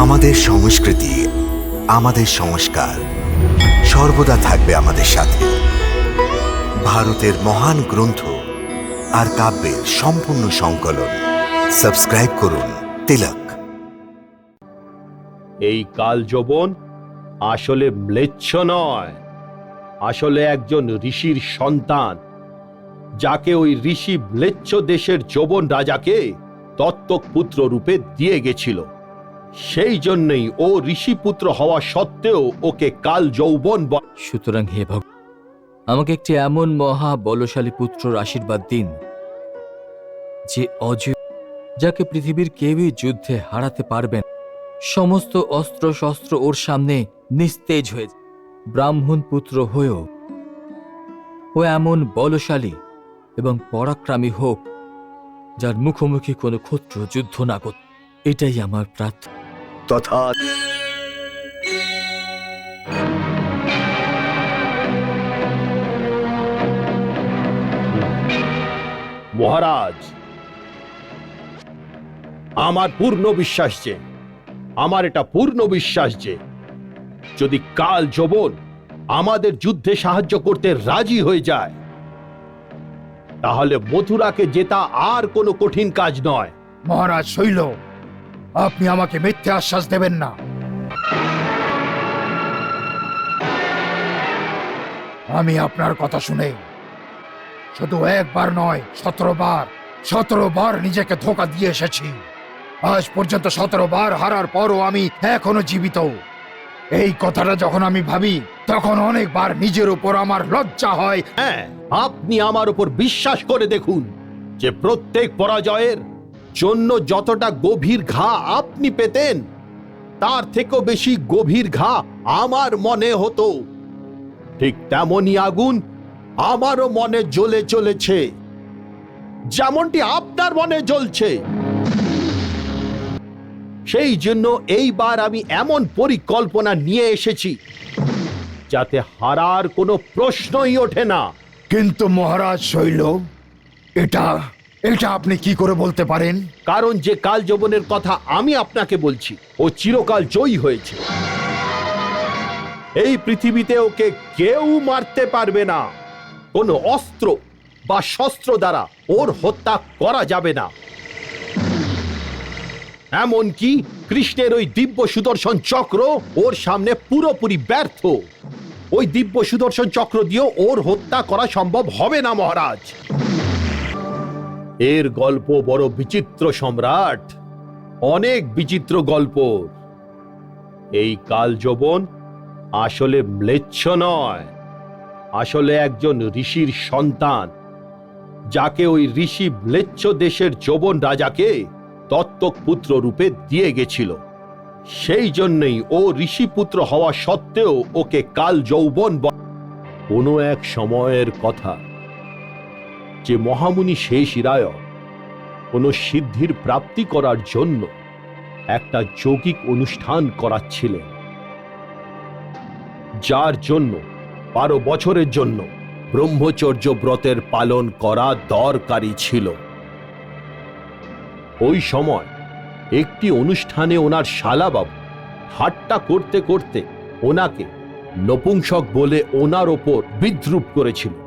আমাদের সংস্কৃতি, আমাদের সংস্কার সর্বদা থাকবে আমাদের সাথে। ভারতের মহান গ্রন্থ আর কাব্যের সম্পূর্ণ সংকলন। সাবস্ক্রাইব করুন তিলক। এই কাল যৌবন আসলে ম্লেচ্ছ নয়। আসলে একজন ঋষির সন্তান, যাকে ওই ঋষি ম্লেচ্ছ দেশের যৌবন রাজাকে দত্তক পুত্র রূপে দিয়ে গেছিল। সেই জন্যই ও ঋষিপুত্র হওয়া সত্ত্বেও ওকে কাল যৌবন সুতরাং হে ভগ আমাকে একটি এমন মহা বলশালী পুত্রর আশীর্বাদ দিন, যে অজয় যাকে পৃথিবীর কেউই যুদ্ধে হারাতে পারবেন সমস্ত অস্ত্র শস্ত্র ওর সামনে নিস্তেজ হয়ে ব্রাহ্মণ পুত্র হয়েও ও এমন বলশালী এবং পরাক্রমী হোক, যার মুখোমুখি কোনো ক্ষত্র যুদ্ধ না করত। এটাই আমার প্রার্থনা। তথা মহারাজ আমার পূর্ণ বিশ্বাস যে আমার এটা পূর্ণ বিশ্বাস যে যদি কাল যবন আমাদের যুদ্ধে সাহায্য করতে রাজি হয়ে যায় তাহলে মথুরাকে জেতা আর কোনো কঠিন কাজ নয়। মহারাজ শৈল আপনি আমাকে মিথ্যে আশ্বাস দেবেন না। আমি আপনার কথা শুনে শুধু একবার নয়, সতেরো বার সতেরো বার নিজেকে ধোকা দিয়ে এসেছি। আজ পর্যন্ত সতেরো বার হারার পরও আমি এখনও জীবিত। এই কথাটা যখন আমি ভাবি, তখন অনেকবার নিজের উপর আমার লজ্জা হয়। হ্যাঁ আপনি আমার উপর বিশ্বাস করে দেখুন যে প্রত্যেক পরাজয়ের জন্য যতটা গভীর ঘা আপনি পেতেন, তার থেকেও বেশি গভীর ঘা আমার মনে হতো। ঠিক তেমনই আগুন আমারও মনে জ্বলে চলেছে। যেমনটি আপনার মনে জ্বলছে। সেই জন্য এইবার আমি এমন পরিকল্পনা নিয়ে এসেছি, যাতে হারার কোনো প্রশ্নই ওঠে না। কিন্তু মহারাজ শৈল, এটা এটা আপনি কি করে বলতে পারেন? কারণ যে কাল যৌবনের কথা আমি আপনাকে বলছি, ও চিরকাল জয়ী হয়েছে। এই পৃথিবীতে ওকে কেউ মারতে পারবে না। কোনো অস্ত্র বা শস্ত্র দ্বারা ওর হত্যা করা যাবে না। এমনকি কৃষ্ণের ওই দিব্য সুদর্শন চক্র ওর সামনে পুরোপুরি ব্যর্থ। ওই দিব্য সুদর্শন চক্র দিয়েও ওর হত্যা করা সম্ভব হবে না, মহারাজ। এর গল্প বড় বিচিত্র সম্রাট। অনেক বিচিত্র গল্প। এই কাল যৌবন আসলে ম্লেচ্ছ নয়। আসলে একজন ঋষির সন্তান, যাকে ওই ঋষি ম্লেচ্ছ দেশের যৌবন রাজাকে দত্তক পুত্র রূপে দিয়ে গেছিল। সেই জন্যই ও ঋষিপুত্র হওয়া সত্ত্বেও ওকে কাল যৌবন কোনো এক সময়ের কথা। যে মহামুনি শেষ ইরায় কোনো সিদ্ধির প্রাপ্তি করার জন্য একটা যৌগিক অনুষ্ঠান করাচ্ছিলেন। যার জন্য, বারো বছরের জন্য ব্রহ্মচর্য ব্রতের পালন করা দরকারি ছিল। ওই সময় একটি অনুষ্ঠানে ওনার শালাবাবু ঠাট্টা করতে করতে ওনাকে নপুংসক বলে ওনার ওপর বিদ্রুপ করেছিল।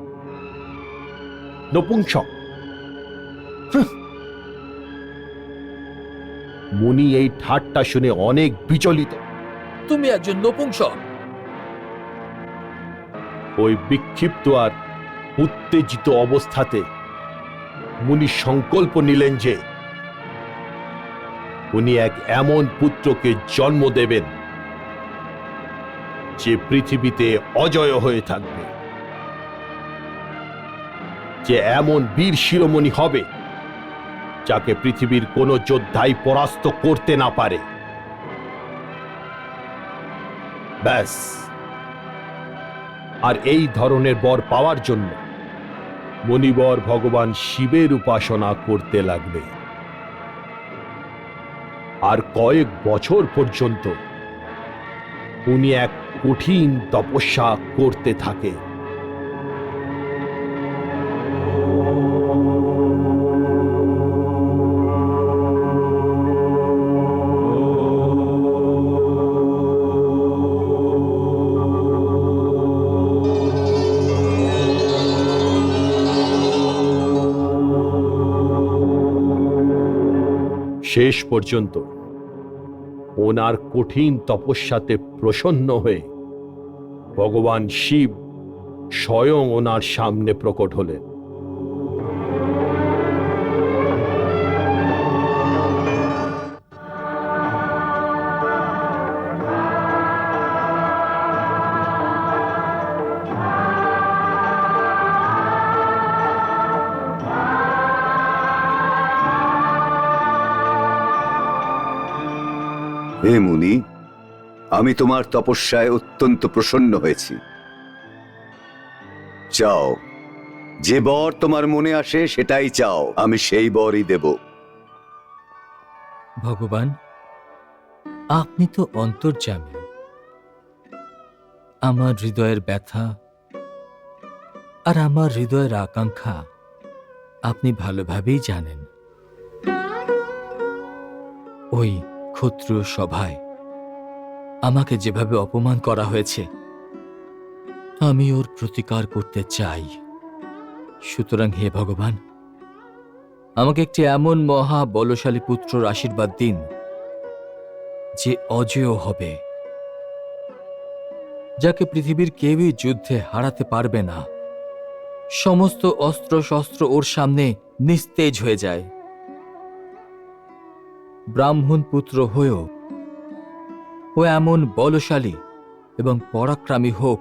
নপুংসক মুনি এই ঠাট্টা শুনে অনেক বিচলিত। তুমি একজন নপুংসক ওই বিক্ষিপ্ত আর উত্তেজিত অবস্থাতে মুনি সংকল্প নিলেন যে উনি এক এমন পুত্রকে জন্ম দেবেন যে পৃথিবীতে অজয় হয়ে থাকবে। যে এমন বীর শিরোমণি হবে, যাকে পৃথিবীর কোনো যোদ্ধাই পরাস্ত করতে না পারে। ব্যাস। আর এই ধরনের বর পাওয়ার জন্য মণিবর ভগবান শিবের উপাসনা করতে লাগবে। আর কয়েক বছর পর্যন্ত উনি এক কঠিন তপস্যা করতে থাকে। পর্যন্ত। ওনার কঠিন তপস্যাতে প্রসন্ন হয়ে ভগবান শিব স্বয়ং ওনার সামনে প্রকট হলেন। মুনি, আমি তোমার তপস্যায় অত্যন্ত প্রসন্ন হয়েছি। চাও, যে বর তোমার মনে আসে সেটাই চাও, আমি সেই বরই দেব। ভগবান, আপনি তো অন্তর্যামী। আমার হৃদয়ের ব্যথা আর আমার হৃদয়ের আকাঙ্ক্ষা আপনি ভালোভাবেই জানেন। ওই ক্ষত্রিয় সভায়। আমাকে যেভাবে অপমান করা হয়েছে, আমি ওর প্রতিকার করতে চাই। সুতরাং হে ভগবান, আমাকে একটি এমন মহা বলশালী পুত্রর আশীর্বাদ দিন, যে অজেয় হবে, যাকে পৃথিবীর কেউই যুদ্ধে হারাতে পারবে না। সমস্ত অস্ত্র শস্ত্র ওর সামনে নিস্তেজ হয়ে যায়। ব্রাহ্মণ পুত্র হয়েও, ও এমন বলশালী এবং পরাক্রামী হোক,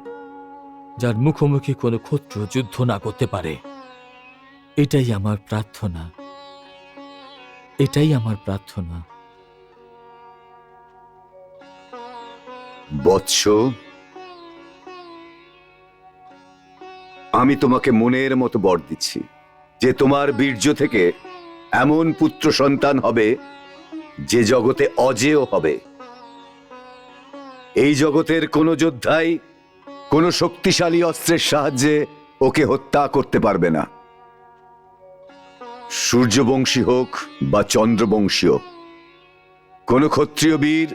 যার মুখোমুখি কোনো ক্ষত্র যুদ্ধ না করতে পারে। এটাই আমার প্রার্থনা। এটাই আমার প্রার্থনা। বৎস, আমি তোমাকে মনের মতো বর দিচ্ছি যে তোমার বীর্য থেকে এমন পুত্র সন্তান হবে যে জগতে অজেয় হবে। এই জগতের কোনো যোদ্ধাই কোনো শক্তিশালী অস্ত্রের সাহায্যে ওকে হত্যা করতে পারবে না। সূর্যবংশী হোক বা চন্দ্রবংশীয় কোনো ক্ষত্রিয় বীর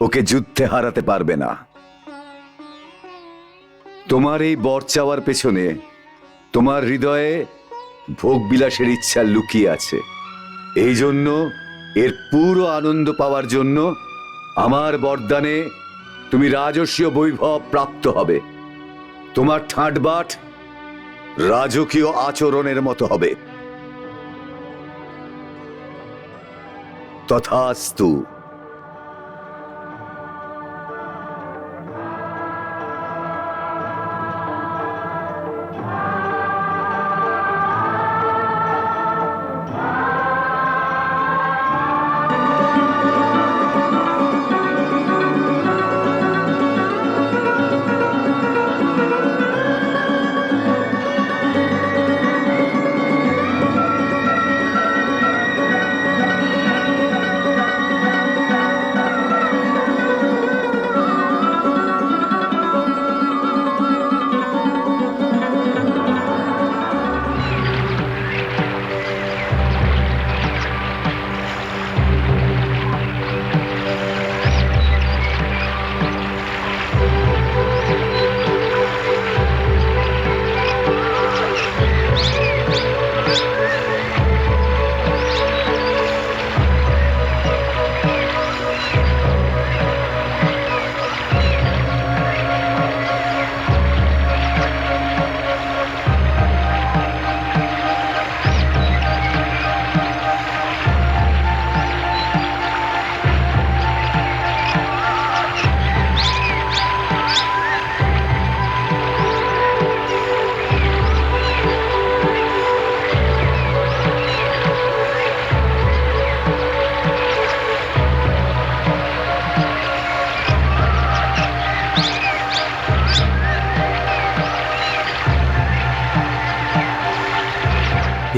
ওকে যুদ্ধে হারাতে পারবে না। তোমার এই বর চাওয়ার পেছনে তোমার হৃদয়ে ভোগবিলাসের ইচ্ছা লুকিয়ে আছে। এই জন্য এর পুরো আনন্দ পাওয়ার জন্য আমার বরদানে তুমি রাজস্বীয় বৈভব প্রাপ্ত হবে। তোমার ঠাঁটবাট রাজকীয় আচরণের মতো হবে। তথাস্তু।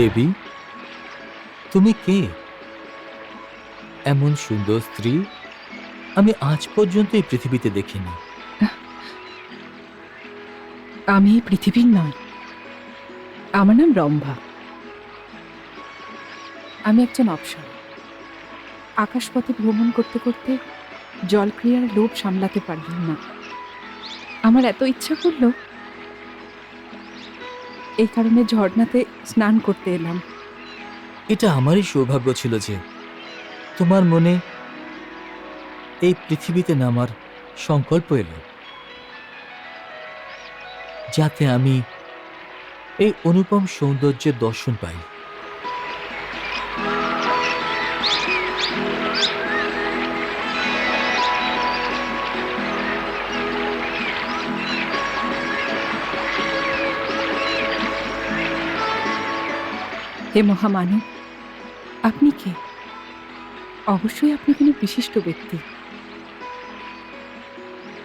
দেবী? তুমি কে? এমন সুন্দর স্ত্রী আমি আজ পর্যন্ত এই পৃথিবীতে দেখিনি। আমি এই পৃথিবীর নয় আমার নাম রম্ভা। আমি একজন অপসর। আকাশপথে ভ্রমণ করতে করতে জলক্রিয়ার লোভ সামলাতে পারলাম না। আমার এত ইচ্ছা করল এই কারণে ঝর্ণাতে স্নান করতে এলাম। এটা আমারই সৌভাগ্য ছিল যে তোমার মনে এই পৃথিবীতে নামার সংকল্প এলো, যাতে আমি এই অনুপম সৌন্দর্যের দর্শন পাই। হে মহামানব, আপনি কে? অবশ্যই আপনি কোনো বিশিষ্ট ব্যক্তি।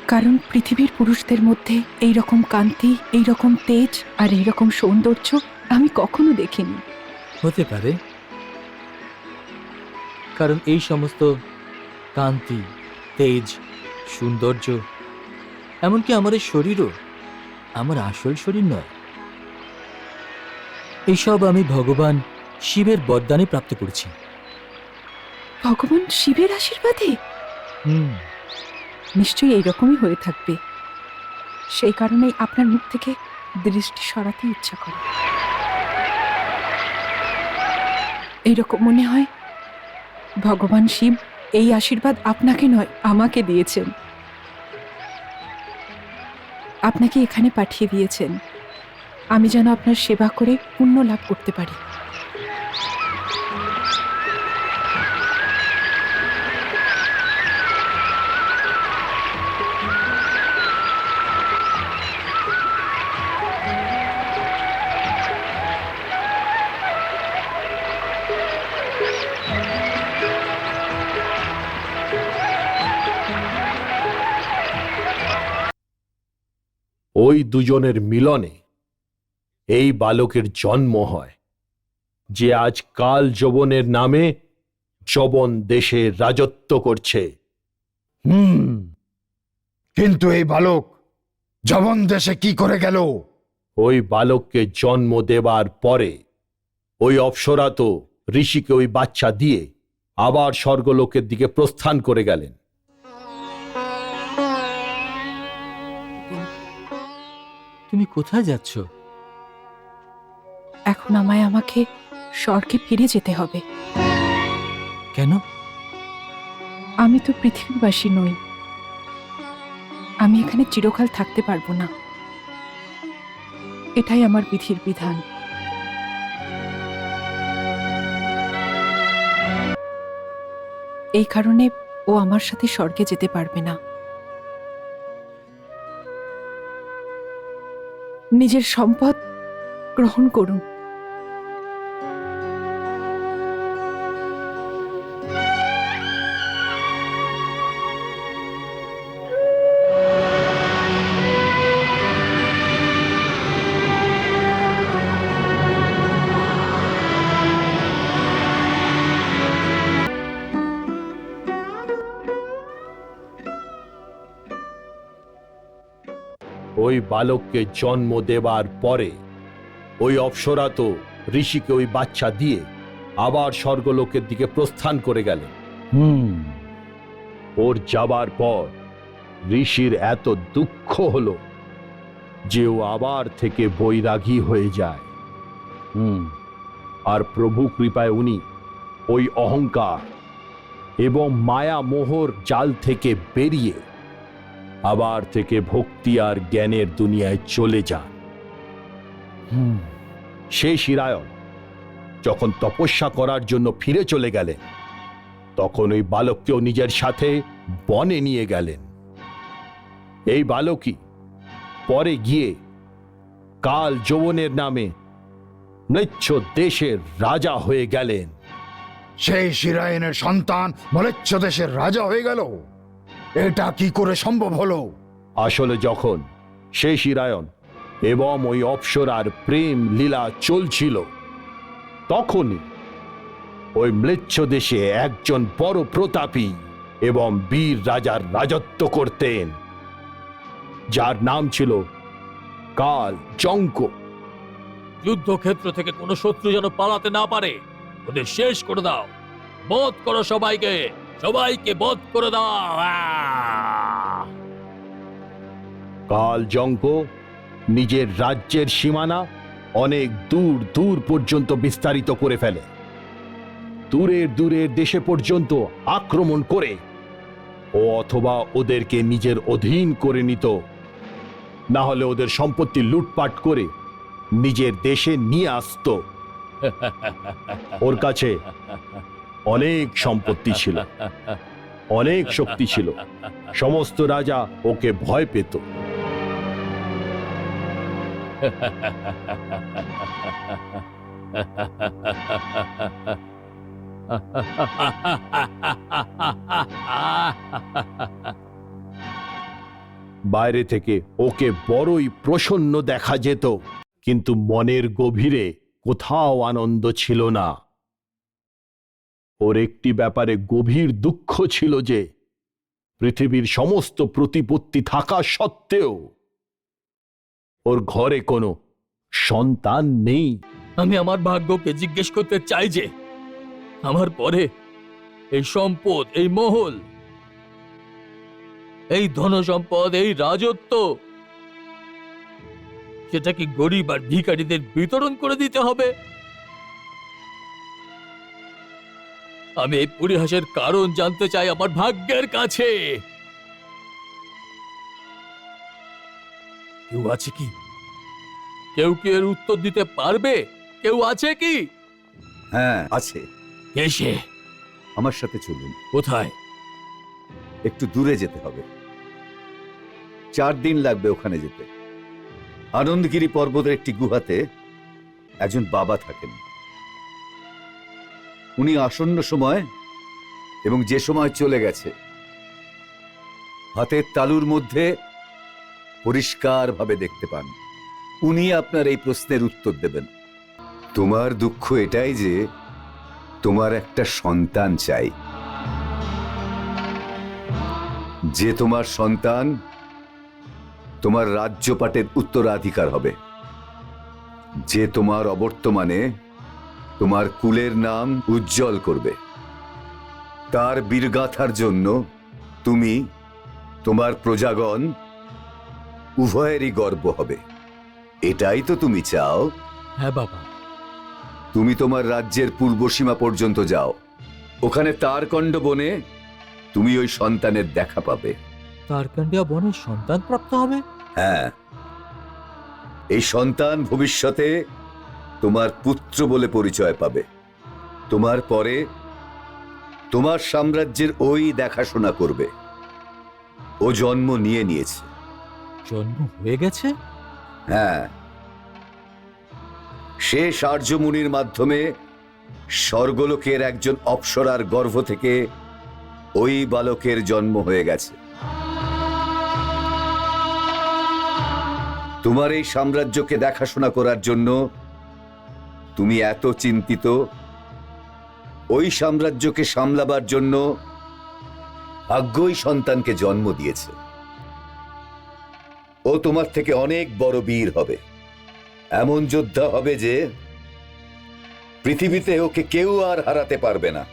কারণ পৃথিবীর পুরুষদের মধ্যে এই রকম কান্তি এই রকম তেজ আর এই রকম সৌন্দর্য আমি কখনো দেখিনি। হতে পারে। কারণ এই সমস্ত কান্তি তেজ, সৌন্দর্য, এমনকি আমার শরীরও, আমার আসল শরীর নয়। এইসব আমি ভগবান শিবের বরদানে প্রাপ্ত করেছি। ভগবান শিবের আশীর্বাদে? হুম। নিশ্চয়ই এইরকমই হয়ে থাকবে। সেই কারণেই আপনার মুখ থেকে দৃষ্টি সরাতে ইচ্ছা করে। এইরকম মনে হয় ভগবান শিব এই আশীর্বাদ আপনাকে নয় আমাকে দিয়েছেন। আপনাকে এখানে পাঠিয়ে দিয়েছেন। আমি যেন আপনার সেবা করে পুণ্য লাভ করতে পারি। ওই দুজনের মিলনে এই বালকের জন্ম হয় যে আজ কাল যবনের নামে যবন দেশে রাজত্ব করছে। হুম কিন্তু এই বালক যবন দেশে কি করে গেল? ওই বালককে জন্ম দেবার পরে ওই অপ্সরা তো ঋষিকে ওই বাচ্চা দিয়ে আবার স্বর্গলোকের দিকে প্রস্থান করে গেলেন। তুমি কোথায় যাচ্ছ? এখন আমায় আমাকে স্বর্গে ফিরে যেতে হবে। কেন? আমি তো পৃথিবীবাসী নই। আমি এখানে চিরকাল থাকতে পারব না। এটাই আমার বিধির বিধান। এই কারণে ও আমার সাথে স্বর্গে যেতে পারবে না। নিজের সম্পদ গ্রহণ করুন। বালককে জন্ম দেবার পরে ওই অপ্সরা তো ঋষিকে ওই বাচ্চা দিয়ে আবার স্বর্গলোকের দিকে প্রস্থান করে গেলেন হুম। ওর যাবার পর ঋষির এত দুঃখ হলো যে ও আবার থেকে বৈরাগী হয়ে যায়। হুম। আর প্রভু কৃপায় উনি ওই অহংকার এবং মায়া মোহর জাল থেকে বেরিয়ে আবার থেকে ভক্তি আর জ্ঞানের দুনিয়ায় চলে যান। হুম। সেই শিরায়ণ যখন তপস্যা করার জন্য ফিরে চলে গেলেন তখন ওই বালককেও নিজের সাথে বনে নিয়ে গেলেন। এই বালকই পরে গিয়ে কাল যৌবনের নামে মৃচ্ছ দেশের রাজা হয়ে গেলেন। সেই শিরায়নের সন্তান মলেচ্ছ দেশের রাজা হয়ে গেল। এটা কি করে সম্ভব হলো? আসলে যখন সেই শিরায়ণ এবং ওই অপ্সরার প্রেম লীলা চলছিল তখনই ওই ম্লেচ্ছ দেশে একজন বড় প্রতাপী এবং বীর রাজার রাজত্ব করতেন যার নাম ছিল কাল জঙ্ক। যুদ্ধক্ষেত্র থেকে কোনো শত্রু যেন পালাতে না পারে ওদের শেষ করে দাও। বধ করো সবাইকে। সবাইকে বধ করে দাও! কাল জঙ্ক নিজের রাজ্যের সীমানা অনেক দূর দূর পর্যন্ত বিস্তারিত করে ফেলে। দূরের দূরের দেশে পর্যন্ত আক্রমণ করে ও অথবা ওদেরকে নিজের অধীন করে নিত। না হলে ওদের সম্পত্তি লুটপাট করে নিজের দেশে নিয়ে আসতো। ওর কাছে অনেক সম্পত্তি ছিল। অনেক শক্তি ছিল। সমস্ত রাজা ওকে ভয় পেত। বাইরে থেকে ওকে বড়ই প্রসন্ন দেখা যেত। কিন্তু মনের গভীরে কোথাও আনন্দ ছিল না। ওর একটি ব্যাপারে গভীর দুঃখ ছিল যে পৃথিবীর সমস্ত প্রতিপত্তি থাকা সত্ত্বেও ওর ঘরে কোনো সন্তান নেই। আমি আমার ভাগ্যকে জিজ্ঞেস করতে চাই যে, আমার পরে এই সম্পদ, এই মহল, এই ধন সম্পদ, এই রাজত্ব, সেটা কি গরিব আর ভিকারীদের বিতরণ করে দিতে হবে? আমি এই পরিহাসের কারণ জানতে চাই আমার ভাগ্যের কাছে। কেউ আছে কি? কেউ কি এর উত্তর দিতে পারবে? কেউ আছে কি? হ্যাঁ আছে। এসে আমার সাথে চলুন। কোথায়? একটু দূরে যেতে হবে। চার দিন লাগবে ওখানে যেতে। আনন্দগিরি পর্বতের একটি গুহাতে একজন বাবা থাকেন। উনি আসন্ন সময় এবং যে সময় চলে গেছে, হাতের তালুর মধ্যে পরিষ্কারভাবে দেখতে পান। উনি আপনার এই প্রশ্নের উত্তর দেবেন। তোমার দুঃখ এটাই যে তোমার একটা সন্তান চাই। যে তোমার সন্তান তোমার রাজ্যপাটের উত্তরাধিকার হবে। যে তোমার অবর্তমানে তোমার কুলের নাম উজ্জ্বল করবে। তার বীরগাথার জন্য তুমি তোমার প্রজাগণ উভয়েরই গর্ব হবে। এটাই তো তুমি চাও। হ্যাঁ বাবা। তুমি তোমার রাজ্যের পূর্ব সীমা পর্যন্ত যাও। ওখানে তারকণ্ড বনে তুমি ওই সন্তানের দেখা পাবে। তারকান্ডিয়া বনের সন্তান প্রাপ্ত হবে? হ্যাঁ। এই সন্তান ভবিষ্যতে তোমার পুত্র বলে পরিচয় পাবে। তোমার পরে তোমার সাম্রাজ্যের ওই দেখাশোনা করবে। ও জন্ম নিয়ে নিয়েছে। জন্ম হয়ে গেছে? হ্যাঁ। সে সার্যমুনির মাধ্যমে স্বর্গলোকের একজন অপ্সরার গর্ভ থেকে ওই বালকের জন্ম হয়ে গেছে। তোমার এই সাম্রাজ্যকে দেখাশোনা করার জন্য তুমি এত চিন্তিত? ওই সাম্রাজ্যকে সামলাবার জন্য ভাগ্যই সন্তানকে জন্ম দিয়েছে। ও তোমার থেকে অনেক বড় বীর হবে। এমন যোদ্ধা হবে যে পৃথিবীতে ওকে কেউ আর হারাতে পারবে না।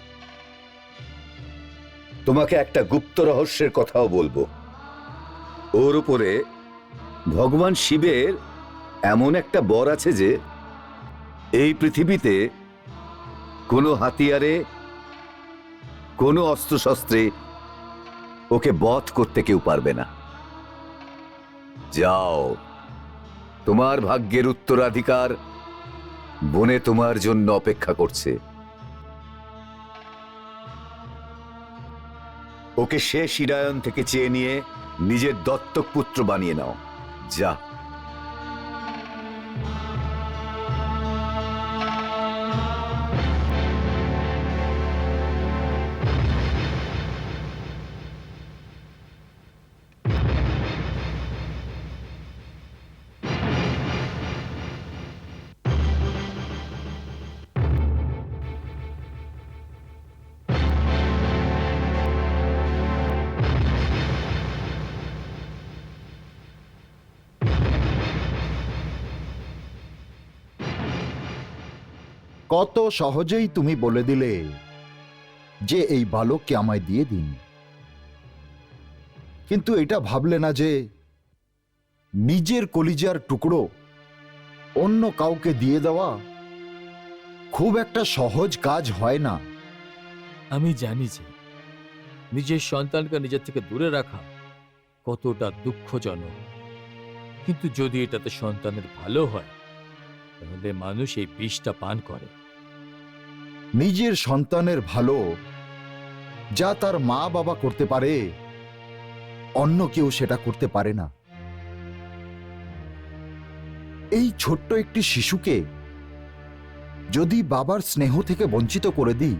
তোমাকে একটা গুপ্ত রহস্যের কথাও বলব। ওর উপরে ভগবান শিবের এমন একটা বর আছে যে এই পৃথিবীতে কোনো হাতিয়ারে, কোনো অস্ত্রশস্ত্রে ওকে বধ করতে কেউ পারবে না। যাও, তোমার ভাগ্যের উত্তরাধিকার বনে তোমার জন্য অপেক্ষা করছে। ওকে সে শিরায়ন থেকে চেয়ে নিয়ে নিজের দত্তক পুত্র বানিয়ে নাও। যা কত সহজেই তুমি বলে দিলে যে এই বালককে আমায় দিয়ে দিন। কিন্তু এটা ভাবলে না যে নিজের কলিজার টুকরো অন্য কাউকে দিয়ে দেওয়া খুব একটা সহজ কাজ হয় না। আমি জানি যে নিজের সন্তানকে নিজের থেকে দূরে রাখা কতটা দুঃখজনক। কিন্তু যদি এটাতে সন্তানের ভালো হয়, তাহলে মানুষ এই বিষটা পান করে। নিজের সন্তানের ভালো যা তার মা বাবা করতে পারে, অন্য কেউ সেটা করতে পারে না। এই ছোট্ট একটি শিশুকে যদি বাবার স্নেহ থেকে বঞ্চিত করে দিই,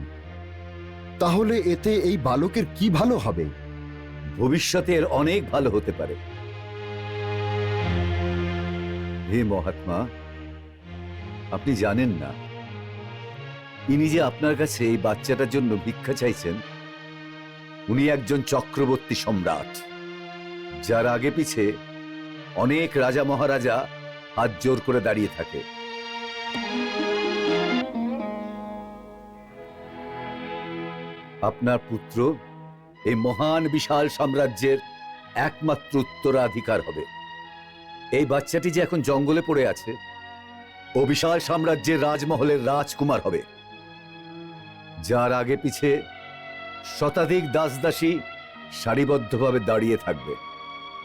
তাহলে এতে এই বালকের কি ভালো হবে? ভবিষ্যতে এর অনেক ভালো হতে পারে। হে মহাত্মা, আপনি জানেন না ইনি যে আপনার কাছে এই বাচ্চাটার জন্য ভিক্ষা চাইছেন, উনি একজন চক্রবর্তী সম্রাট, যার আগে পিছে অনেক রাজা মহারাজা হাত জোর করে দাঁড়িয়ে থাকে। আপনার পুত্র এই মহান বিশাল সাম্রাজ্যের একমাত্র উত্তরাধিকার হবে। এই বাচ্চাটি যে এখন জঙ্গলে পড়ে আছে, ও বিশাল সাম্রাজ্যের রাজমহলের রাজকুমার হবে। যার আগে পিছে শতাধিক দাসদাসী সারিবদ্ধভাবে দাঁড়িয়ে থাকবে।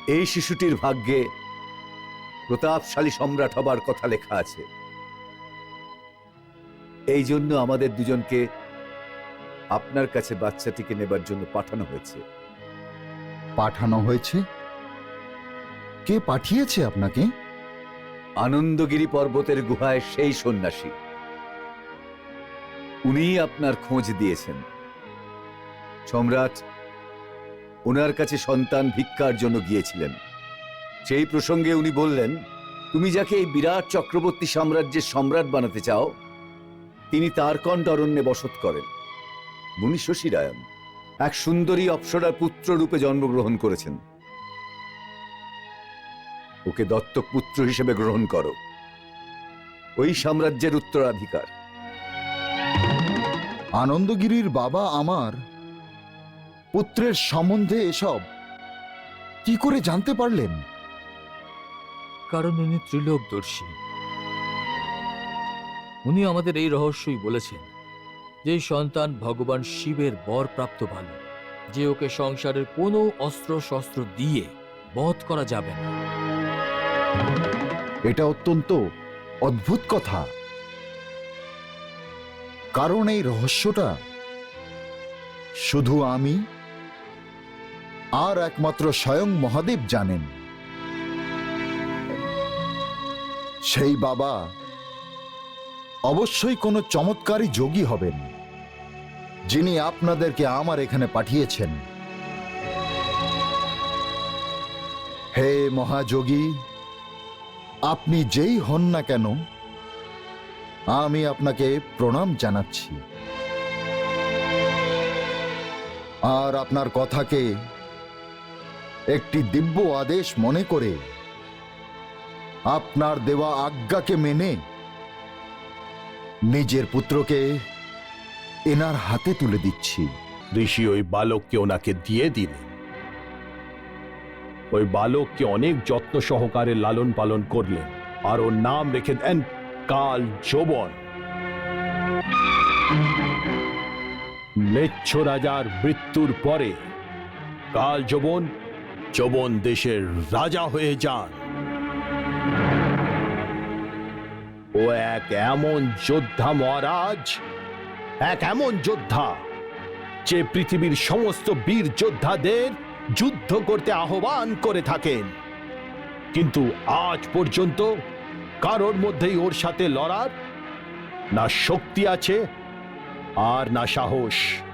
এই শিশুটির ভাগ্যে প্রতাপশালী সম্রাট হবার কথা লেখা আছে। এই জন্য আমাদের দুজনকে আপনার কাছে বাচ্চাটিকে নেবার জন্য পাঠানো হয়েছে। পাঠানো হয়েছে? কে পাঠিয়েছে আপনাকে? আনন্দগিরি পর্বতের গুহায় সেই সন্ন্যাসী। উনিই আপনার খোঁজ দিয়েছেন। সম্রাট, ওনার কাছে সন্তান ভিক্ষার জন্য গিয়েছিলেন। সেই প্রসঙ্গে উনি বললেন, তুমি যাকে এই বিরাট চক্রবর্তী সাম্রাজ্যের সম্রাট বানাতে চাও, তিনি তার কণ্ঠ অরণ্যে বসত করেন। মুনি শশীরায়ন, এক সুন্দরী অপ্সরার পুত্র রূপে জন্মগ্রহণ করেছেন। ওকে দত্তক পুত্র হিসেবে গ্রহণ করো। ওই সাম্রাজ্যের উত্তরাধিকার। আনন্দগিরির বাবা আমার পুত্রের সম্বন্ধে এসব কি করে জানতে পারলেন? কারণ উনি ত্রিলোকদর্শী। উনি আমাদের এই রহস্যই বলেছেন যে সন্তান ভগবান শিবের বর প্রাপ্ত ভালো যে ওকে সংসারের কোনো অস্ত্র শস্ত্র দিয়ে বধ করা যাবে না। এটা অত্যন্ত অদ্ভুত কথা। কারণ এই রহস্যটা শুধু আমি আর একমাত্র স্বয়ং মহাদেব জানেন। সেই বাবা অবশ্যই কোনো চমৎকারী যোগী হবেন, যিনি আপনাদেরকে আমার এখানে পাঠিয়েছেন। হে মহাযোগী, আপনি যেই হন না কেন আমি আপনাকে প্রণাম জানাচ্ছি। আর আপনার কথাকে একটি দিব্য আদেশ মনে করে আপনার দেওয়া আজ্ঞাকে মেনে নিজের পুত্রকে এনার হাতে তুলে দিচ্ছি। ঋষি, ওই বালককে ওনাকে দিয়ে দিলেন ওই বালককে অনেক যত্ন সহকারে লালন পালন করলেন। আর ওর নাম রেখে দেন কাল যৌবন। ম্লেচ্ছ রাজার মৃত্যুর পরে কাল যৌবন যৌবন দেশের রাজা হয়ে যান। ও এক এমন যোদ্ধা মহারাজ, এক এমন যোদ্ধা যে পৃথিবীর সমস্ত বীর যোদ্ধাদের যুদ্ধ করতে আহ্বান করে থাকেন। কিন্তু আজ পর্যন্ত কারোর মধ্যেই ওর সাথে লড়ার না শক্তি আছে আর না সাহস।